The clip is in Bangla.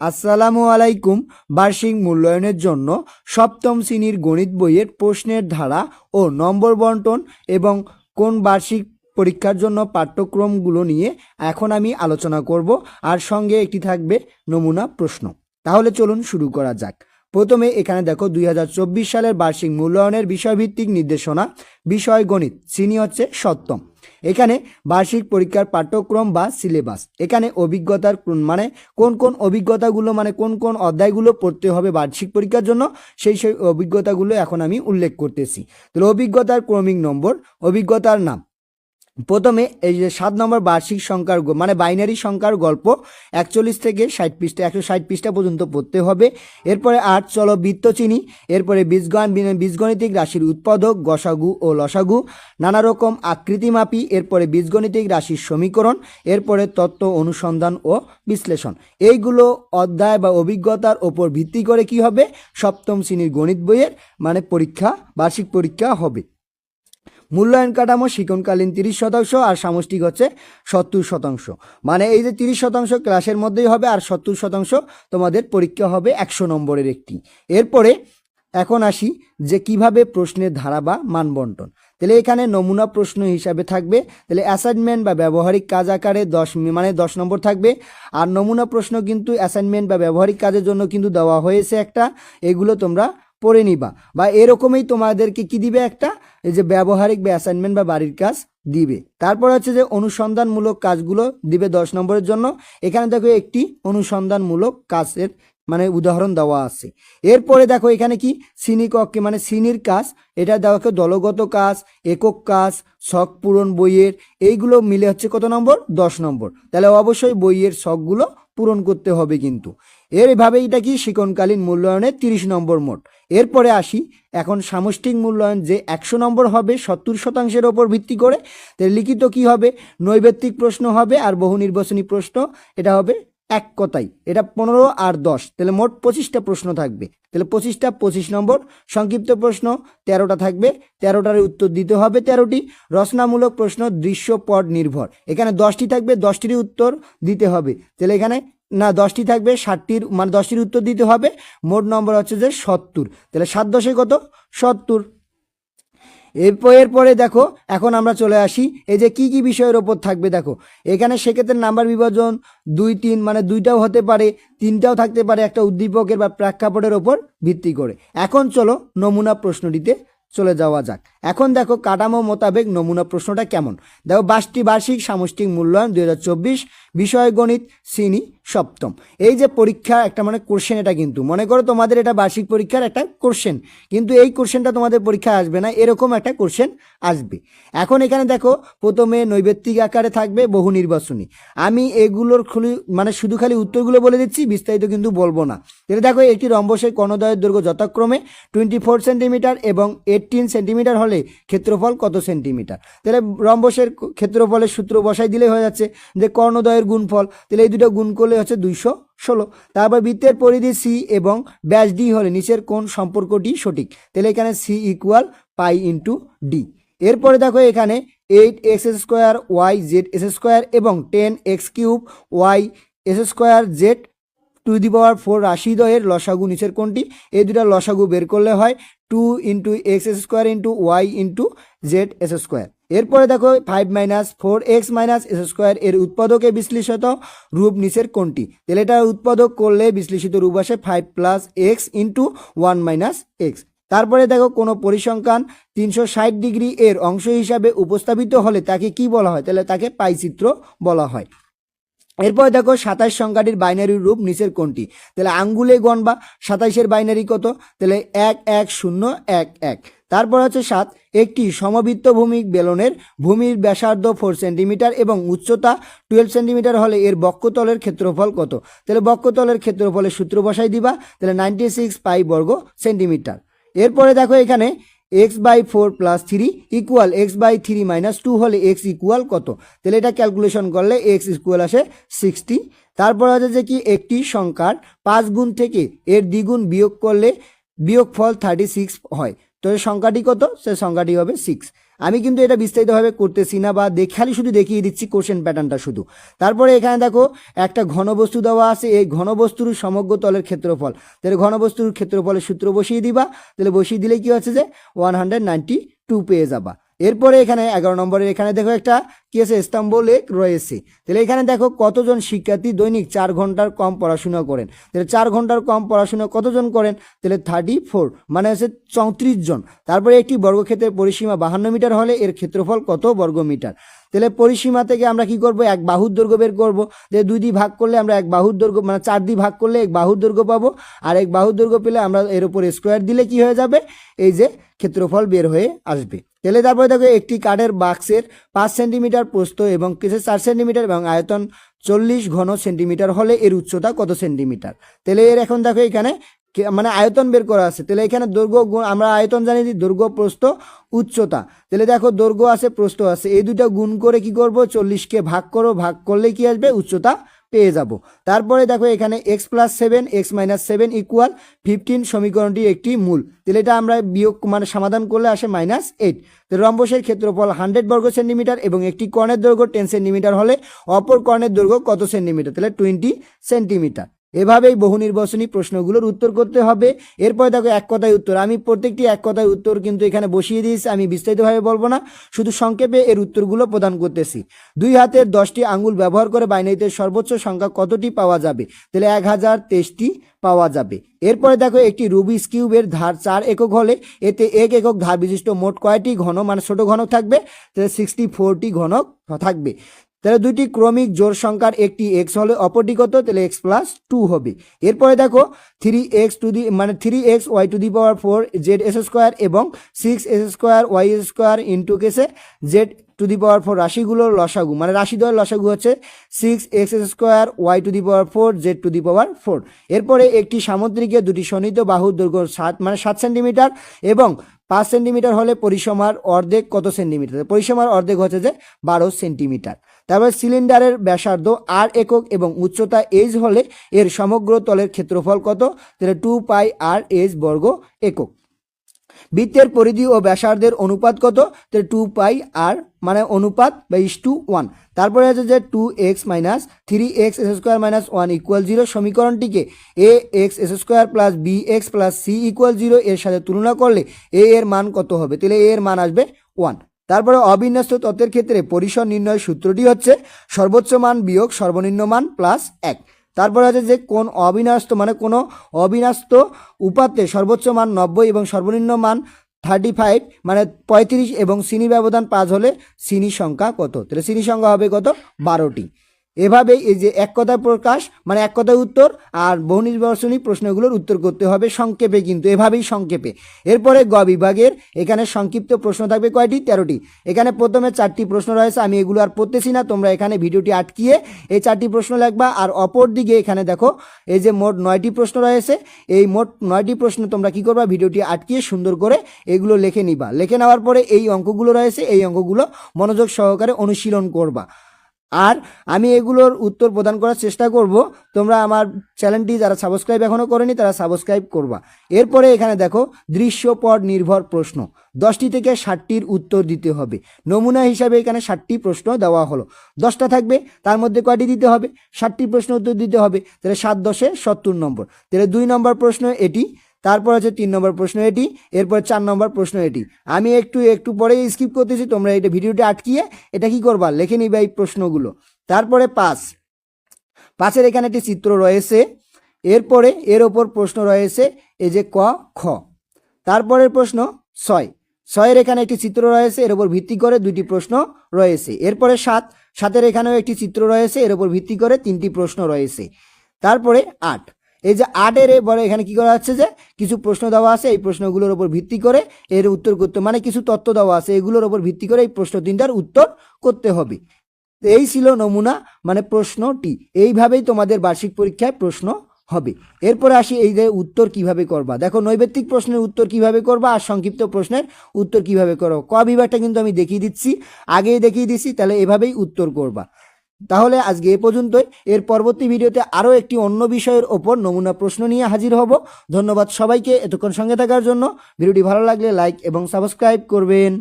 আসসালামু আলাইকুম। বার্ষিক মূল্যায়নের জন্য সপ্তম শ্রেণির গণিত বইয়ের প্রশ্নের ধারা ও নম্বর বন্টন এবং কোন বার্ষিক পরীক্ষার জন্য পাঠ্যক্রমগুলো নিয়ে এখন আমি আলোচনা করব। আর সঙ্গে একটি থাকবে নমুনা প্রশ্ন। তাহলে চলুন শুরু করা যাক। প্রথমে এখানে দেখো দুই হাজার চব্বিশ সালের বার্ষিক মূল্যায়নের বিষয়ভিত্তিক নির্দেশনা। বিষয় গণিত, শ্রেণি হচ্ছে সপ্তম। এখানে বার্ষিক পরীক্ষার পাঠ্যক্রম বা সিলেবাস। এখানে অভিজ্ঞতার মানে কোন কোন অভিজ্ঞতাগুলো মানে কোন কোন অধ্যায়গুলো পড়তে হবে বার্ষিক পরীক্ষার জন্য, সেই সেই অভিজ্ঞতাগুলো এখন আমি উল্লেখ করতেছি। তাহলে অভিজ্ঞতার ক্রমিক নম্বর, অভিজ্ঞতার নাম। প্রথমে এই যে সাত নম্বর বার্ষিক সংখ্যার মানে বাইনারি সংখ্যার গল্প, একচল্লিশ থেকে ষাট পৃষ্ঠা, একশো ষাট পৃষ্ঠা পর্যন্ত পড়তে হবে। এরপরে আট, চলো বৃত্ত বৃত্তচিনি এরপরে বীজগণ বীজগণিতিক রাশির উৎপাদক, গসাগু ও লসাগু। নানা রকম আকৃতিমাপি, এরপরে বীজগণিতিক রাশির সমীকরণ, এরপরে তত্ত্ব অনুসন্ধান ও বিশ্লেষণ। এইগুলো অধ্যায় বা অভিজ্ঞতার ওপর ভিত্তি করে কি হবে? সপ্তম শ্রেণির গণিত বইয়ের মানে পরীক্ষা, বার্ষিক পরীক্ষা হবে। মূল্যায়ন কাঠামো শিক্ষণকালীন তিরিশ শতাংশ আর সামষ্টিক হচ্ছে সত্তর শতাংশ। মানে এই যে তিরিশ শতাংশ ক্লাসের মধ্যেই হবে আর সত্তর শতাংশ তোমাদের পরীক্ষা হবে একশো নম্বরের একটি। এরপরে এখন আসি যে কীভাবে প্রশ্নের ধারা বা মানবন্টন। তাহলে এখানে নমুনা প্রশ্ন হিসাবে থাকবে, তাহলে অ্যাসাইনমেন্ট বা ব্যবহারিক কাজ আকারে দশ মানে দশ নম্বর থাকবে। আর নমুনা প্রশ্ন কিন্তু অ্যাসাইনমেন্ট বা ব্যবহারিক কাজের জন্য কিন্তু দেওয়া হয়েছে একটা। এগুলো তোমরা পড়ে নিবা। বা এরকমই তোমাদেরকে কি দিবে একটা? এই যে ব্যবহারিক বা অ্যাসাইনমেন্ট বা বাড়ির কাজ দিবে। তারপর হচ্ছে যে অনুসন্ধানমূলক কাজগুলো দিবে দশ নম্বরের জন্য। এখানে দেখো একটি অনুসন্ধানমূলক কাজের মানে উদাহরণ দেওয়া আছে। এরপরে দেখো এখানে কি? শ্রেণীকক্ষে মানে শ্রেণির কাজ। এটা দেখো দলগত কাজ, একক কাজ, শখ পূরণ বইয়ের। এইগুলো মিলে হচ্ছে কত নম্বর? দশ নম্বর। তাহলে অবশ্যই বইয়ের শখগুলো পূরণ করতে হবে কিন্তু। এরভাবে এটা কি? শিকনকালীন মূল্যায়নের তিরিশ নম্বর মোট। এরপরে আসি, এখন সামষ্টিক মূল্যায়ন যে একশো নম্বর হবে, সত্তর শতাংশের ওপর ভিত্তি করে তাহলে লিখিত কি হবে? নৈবেত্তিক প্রশ্ন হবে আর বহু নির্বাচনী প্রশ্ন, এটা হবে এক কথাই। এটা পনেরো আর দশ, তাহলে মোট পঁচিশটা প্রশ্ন থাকবে। তাহলে পঁচিশটা, পঁচিশ নম্বর, সংক্ষিপ্ত প্রশ্ন, তেরোটা থাকবে। তেরোটার উত্তর দিতে হবে তেরোটি। রচনামূলক প্রশ্ন, দৃশ্যপট নির্ভর। এখানে দশটি থাকবে দশটির উত্তর দিতে হবে। তাহলে এখানে না, দশটি থাকবে, ষাটটির মানে দশটির উত্তর দিতে হবে। মোট নম্বর হচ্ছে যে সত্তর। তাহলে সাত দশে কত? সত্তর। এরপর দেখো, এখন আমরা চলে আসি। এই যে কি কি বিষয়ের ওপর থাকবে দেখো। এখানে সেক্ষেত্রে নাম্বার বিভাজন দুই, তিন মানে দুইটাও হতে পারে, তিনটাও থাকতে পারে একটা উদ্দীপকের বা প্রেক্ষাপটের ওপর ভিত্তি করে। এখন চলো নমুনা প্রশ্নটিতে চলে যাওয়া যাক। এখন দেখো কাঠামো মোতাবেক নমুনা প্রশ্নটা কেমন? দেখো বাসটি বার্ষিক সামষ্টিক মূল্যায়ন দুই হাজার চব্বিশ, বিষয় গণিত, শ্রেণি, সপ্তম। এই যে পরীক্ষা একটা মানে কোশ্চেন এটা কিন্তু। মনে করো তোমাদের এটা বার্ষিক পরীক্ষার একটা কোশ্চেন কিন্তু এই কোশ্চেনটা তোমাদের পরীক্ষায় আসবে না, এরকম একটা কোশ্চেন আসবে। এখন এখানে দেখো, প্রথমে নৈবেত্তিক আকারে থাকবে, বহু নির্বাচনী। আমি এগুলোর খুলি মানে শুধু খালি উত্তরগুলো বলে দিচ্ছি, বিস্তারিত কিন্তু বলব না। এটা দেখো, একটি রম্বসের কর্ণদয়ের দৈর্ঘ্য যথাক্রমে টোয়েন্টি ফোর সেন্টিমিটার এবং এইটিন সেন্টিমিটার হলে ক্ষেত্রফল কত সেন্টিমিটার? তাহলে রম্বসের ক্ষেত্রফলের সূত্র বসাই দিলে হয়ে যাচ্ছে যে কর্ণদয়ের গুণফল, তাহলে এই দুটো গুণ করলে হচ্ছে দুইশো ষোলো। তারপর বৃত্তের পরিধি সি এবং ব্যাস ডি হলে নিচের কোন সম্পর্কটি সঠিক? তাহলে এখানে C equal pi into D এরপরে দেখো এখানে eight x square y z s square এবং ten x cube y s square z to the power four রাশিদয়ের লসাগু নিচের কোনটি? এই দুটা লসাগু বের করলে হয় two into x s square into y into z s square. এরপরে দেখো five minus four x minus s square এর উৎপাদকে বিশ্লেষিত রূপ নিচের কোনটি? তাহলে এটা উৎপাদক করলে বিশ্লেষিত রূপ আসে five plus x into one minus x. তারপরে দেখো কোনো পরিসংখ্যান তিনশো ষাট ডিগ্রি এর অংশ হিসাবে উপস্থাপিত হলে তাকে কি বলা হয়? তাহলে তাকে পাইচিত্র বলা হয়। এরপর দেখো সাতাশ সংখ্যাটির বাইনারি রূপ নিচের কোনটি? তাহলে আঙ্গুলে গণবা সাতাইশের বাইনারি কত? তাহলে এক এক, শূন্য, এক এক। তারপর হচ্ছে সাত, একটি সমবৃত্ত ভূমি বেলনের ভূমির ব্যাসার্ধ ফোর সেন্টিমিটার এবং উচ্চতা টুয়েলভ সেন্টিমিটার হলে এর বক্ষতলের ক্ষেত্রফল কত? তাহলে বক্ষতলের ক্ষেত্রফলের সূত্র বসাই দিবা, তাহলে নাইনটি সিক্স পাই বর্গ সেন্টিমিটার এরপরে দেখো এখানে x by four plus three equal x by three minus two হলে এক্স ইকুয়াল কত? তাহলে এটা ক্যালকুলেশন করলে এক্স ইকুয়াল আসে সিক্সটি তারপর আছে যে কি? একটি সংখ্যার পাঁচ গুণ থেকে এর দ্বিগুণ বিয়োগ করলে বিয়োগ ফল থার্টি সিক্স হয়। তো সংখ্যাটি কত? সে সংখ্যাটি হবে সিক্স আমি কিন্তু এটা বিস্তারিতভাবে করতেছি না বা দেখ- খালি শুধু দেখিয়ে দিচ্ছি কোশ্চেন প্যাটার্নটা শুধু। তারপরে এখানে দেখো, একটা ঘনবস্তু দেওয়া আছে, এই ঘনবস্তুর সমগ্র তলের ক্ষেত্রফল। তাহলে ঘনবস্তুর ক্ষেত্রফলের সূত্র বসিয়ে দিবা, তাহলে বসিয়ে দিলে কি হচ্ছে যে ওয়ান হান্ড্রেড নাইনটি টু পেয়ে যাবা। এরপরে এখানে এগারো নম্বরের এখানে দেখো একটা কি আছে স্তম্ভ লেক রয়েছে। তাহলে এখানে দেখো কতজন শিক্ষার্থী দৈনিক চার ঘণ্টার কম পড়াশোনা করেন। তাহলে চার ঘণ্টার কম পড়াশোনা কতজন করেন? তাহলে থার্টি ফোর মানে হচ্ছে চৌত্রিশ জন। তারপরে একটি বর্গক্ষেত্রের পরিসীমা বাহান্ন মিটার হলে এর ক্ষেত্রফল কত বর্গ মিটার? তাহলে পরিসীমা থেকে আমরা কি করব? এক বাহুর দৈর্ঘ্য বের করব। যে দুই দিয়ে ভাগ করলে আমরা এক বাহুর দৈর্ঘ্য মানে চার দিয়ে ভাগ করলে এক বাহুর দৈর্ঘ্য পাবো। আর এক বাহুর দৈর্ঘ্য পেলে আমরা এর উপর স্কোয়ার দিলে কি হয়ে যাবে? এই যে ক্ষেত্রফল বের হয়ে আসবে। তাহলে তারপরে দেখো একটি কাঠের বাক্সের পাঁচ সেন্টিমিটার প্রস্থ এবং কেসে চার সেন্টিমিটার এবং আয়তন চল্লিশ ঘন সেন্টিমিটার হলে এর উচ্চতা কত সেন্টিমিটার? তাহলে এর এখন দেখো এখানে মানে আয়তন বের করা আছে। তাহলে এখানে দৈর্ঘ্য আমরা আয়তন জানি যে দৈর্ঘ্য, প্রস্থ, উচ্চতা। তাহলে দেখো দৈর্ঘ্য আছে, প্রস্থ আছে। এই দুটা গুণ করে কি করব? চল্লিশকে ভাগ করো ভাগ করলে কি আসবে? উচ্চতা পেয়ে যাব। তারপরে দেখো এখানে x plus seven x minus seven equal fifteen সমীকরণটি একটি মূল। তাহলে এটা আমরা বিয়োগ মানে সমাধান করলে আসে মাইনাস এইট তো রম্বসের ক্ষেত্রফল হান্ড্রেড বর্গ সেন্টিমিটার এবং একটি কর্ণের দৈর্ঘ্য টেন সেন্টিমিটার হলে অপর কর্ণের দৈর্ঘ্য কত সেন্টিমিটার তাহলে টোয়েন্টি সেন্টিমিটার এভাবেই বহু নির্বাচনী প্রশ্নগুলোর উত্তর করতে হবে। এরপরে দেখো, এক কথায় উত্তর। আমি প্রত্যেকটি এক কথায় উত্তর কিন্তু এখানে বসিয়ে দিয়েছি, আমি বিস্তারিতভাবে বলব না। শুধু সংক্ষেপে এর উত্তরগুলো প্রদান করতেছি। দুই হাতের দশটি আঙ্গুল ব্যবহার করে বাইনারিতে সর্বোচ্চ সংখ্যা কতটি পাওয়া যাবে? তাহলে এক হাজার তেইশটি পাওয়া যাবে। এরপরে দেখো, একটি রুবিস কিউবের ধার চার একক হলে এতে এক একক ধার বিশিষ্ট মোট কয়টি ঘন মানে ছোট ঘনক থাকবে, তাহলে সিক্সটি ফোরটি ঘনক থাকবে। তাহলে দুটি ক্রমিক জোর সংখ্যার একটি এক্স হলে অপরটি কত? তাহলে এক্স প্লাস টু হবে। এরপরে দেখো থ্রি এক্স টু দি মানে three x y to the power four z s square এবং six s square y square into কেসে z to the power four রাশিগুলোর লসাগু মানে রাশিদ্বয়ের লসাগু হচ্ছে six x square y to the power four z to the power four এরপরে একটি সামুদ্রিকে দুটি শোণিত বাহুর দৈর্ঘ্য সাত মানে সাত সেন্টিমিটার এবং পাঁচ সেন্টিমিটার হলে পরিসীমার অর্ধেক কত সেন্টিমিটার পরিসীমার অর্ধেক হচ্ছে যে বারো সেন্টিমিটার তারপর সিলিন্ডারের ব্যাসার্ধ আর একক এবং উচ্চতা এইচ হলে এর সমগ্র তলের ক্ষেত্রফল কত? তাহলে টু পাই আর এইচ বর্গ একক। বৃত্তের পরিধি ও ব্যাসার্ধের অনুপাত কত? তাহলে টু পাই আর মানে অনুপাত বা ইস টু ওয়ান তারপরে আছে যে two x minus three x s square minus one equal zero সমীকরণটিকে a x s square plus b x plus c equal zero এর সাথে তুলনা করলে এ এর মান কত হবে? তাহলে এ এর মান আসবে ওয়ান তারপরে অবিন্যস্ত তত্ত্বের ক্ষেত্রে পরিসর নির্ণয়ের সূত্রটি হচ্ছে সর্বোচ্চ মান বিয়োগ সর্বনিম্ন মান প্লাস এক। তারপরে আছে যে কোন অবিনাস্ত মানে কোনো অবিনাস্ত উপাত্তে সর্বোচ্চ মান নব্বই এবং সর্বনিম্ন মান থার্টি ফাইভ মানে পঁয়ত্রিশ এবং শ্রেণি ব্যবধান পাঁচ হলে শ্রেণি সংখ্যা কত? তাহলে শ্রেণি সংখ্যা হবে কত? বারোটি। এভাবেই এই যে এক কথায় প্রকাশ মানে এক কথায় উত্তর, আর বহু নির্বাচনী প্রশ্নগুলোর উত্তর করতে হবে সংক্ষেপে কিন্তু, এভাবেই সংক্ষেপে। এরপরে গ বিভাগের, এখানে সংক্ষিপ্ত প্রশ্ন থাকবে কয়টি? তেরোটি। এখানে প্রথমে চারটি প্রশ্ন রয়েছে, আমি এগুলো আর পড়তেছি না, তোমরা এখানে ভিডিওটি আটকিয়ে এই চারটি প্রশ্ন লিখবা, আর অপর দিকে এখানে দেখো, এই যে মোট নয়টি প্রশ্ন রয়েছে, এই মোট নয়টি প্রশ্ন তোমরা কি করবা, ভিডিওটি আটকিয়ে সুন্দর করে এগুলো লিখে নিবা। লিখে নেওয়ার পরে এই অঙ্কগুলো রয়েছে, এই অঙ্কগুলো মনোযোগ সহকারে অনুশীলন করবা। আর আমি এগুলোর উত্তর প্রদান করার চেষ্টা করব। তোমরা আমার চ্যানেলটি যারা সাবস্ক্রাইব এখনও করেনি, তারা সাবস্ক্রাইব করবা। এরপরে এখানে দেখো, দৃশ্যপট নির্ভর প্রশ্ন। দশটি থেকে ষাটটির উত্তর দিতে হবে। নমুনা হিসাবে এখানে ষাটটি প্রশ্ন দেওয়া হলো। দশটা থাকবে, তার মধ্যে কয়টি দিতে হবে? ষাটটি প্রশ্ন উত্তর দিতে হবে। তাহলে সাত দশে সত্তর নম্বর। তাহলে দুই নম্বর প্রশ্ন এটি তারপর আছে তিন নম্বর প্রশ্ন এটি, এরপর চার নম্বর প্রশ্ন এটি। আমি একটু একটু পরেই স্কিপ করতেছি, তোমরা এটা ভিডিওটি আটকিয়ে এটা কি করবা? লিখে নিবে এই প্রশ্নগুলো। তারপরে পাঁচ। পাঁচের এখানে একটি চিত্র রয়েছে, এরপরে এর ওপর প্রশ্ন রয়েছে, এই যে ক, খ। তারপরের প্রশ্ন, ছয়। ছয়ের এখানে একটি চিত্র রয়েছে, এর ওপর ভিত্তি করে দুইটি প্রশ্ন রয়েছে। এরপরে সাত। সাতের এখানেও একটি চিত্র রয়েছে, এর ওপর ভিত্তি করে তিনটি প্রশ্ন রয়েছে। তারপরে আট। এই যে আটের এবারে এখানে কি করা হচ্ছে যে কিছু প্রশ্ন দেওয়া আছে, এই প্রশ্নগুলোর উপর ভিত্তি করে এর উত্তর করতে মানে কিছু তত্ত্ব দেওয়া আছে, এগুলোর উপর ভিত্তি করে এই প্রশ্ন তিনটার উত্তর করতে হবে। এই ছিল নমুনা মানে প্রশ্নটি। এইভাবেই তোমাদের বার্ষিক পরীক্ষায় প্রশ্ন হবে। এরপরে আসি এই যে উত্তর কীভাবে করবা। দেখো, নৈবেত্তিক প্রশ্নের উত্তর কীভাবে করবা আর সংক্ষিপ্ত প্রশ্নের উত্তর কীভাবে করো ক বিভাগটা কিন্তু আমি দেখিয়ে দিচ্ছি, আগেই দেখিয়ে দিচ্ছি তাহলে এভাবেই উত্তর করবা। তাহলে আজকে এ পর্যন্তই। এর পরবর্তী ভিডিওতে আরও একটি অন্য বিষয়ের ওপর নমুনা প্রশ্ন নিয়ে হাজির হব। ধন্যবাদ সবাইকে এতক্ষণ সঙ্গে থাকার জন্য। ভিডিওটি ভালো লাগলে লাইক এবং সাবস্ক্রাইব করবেন।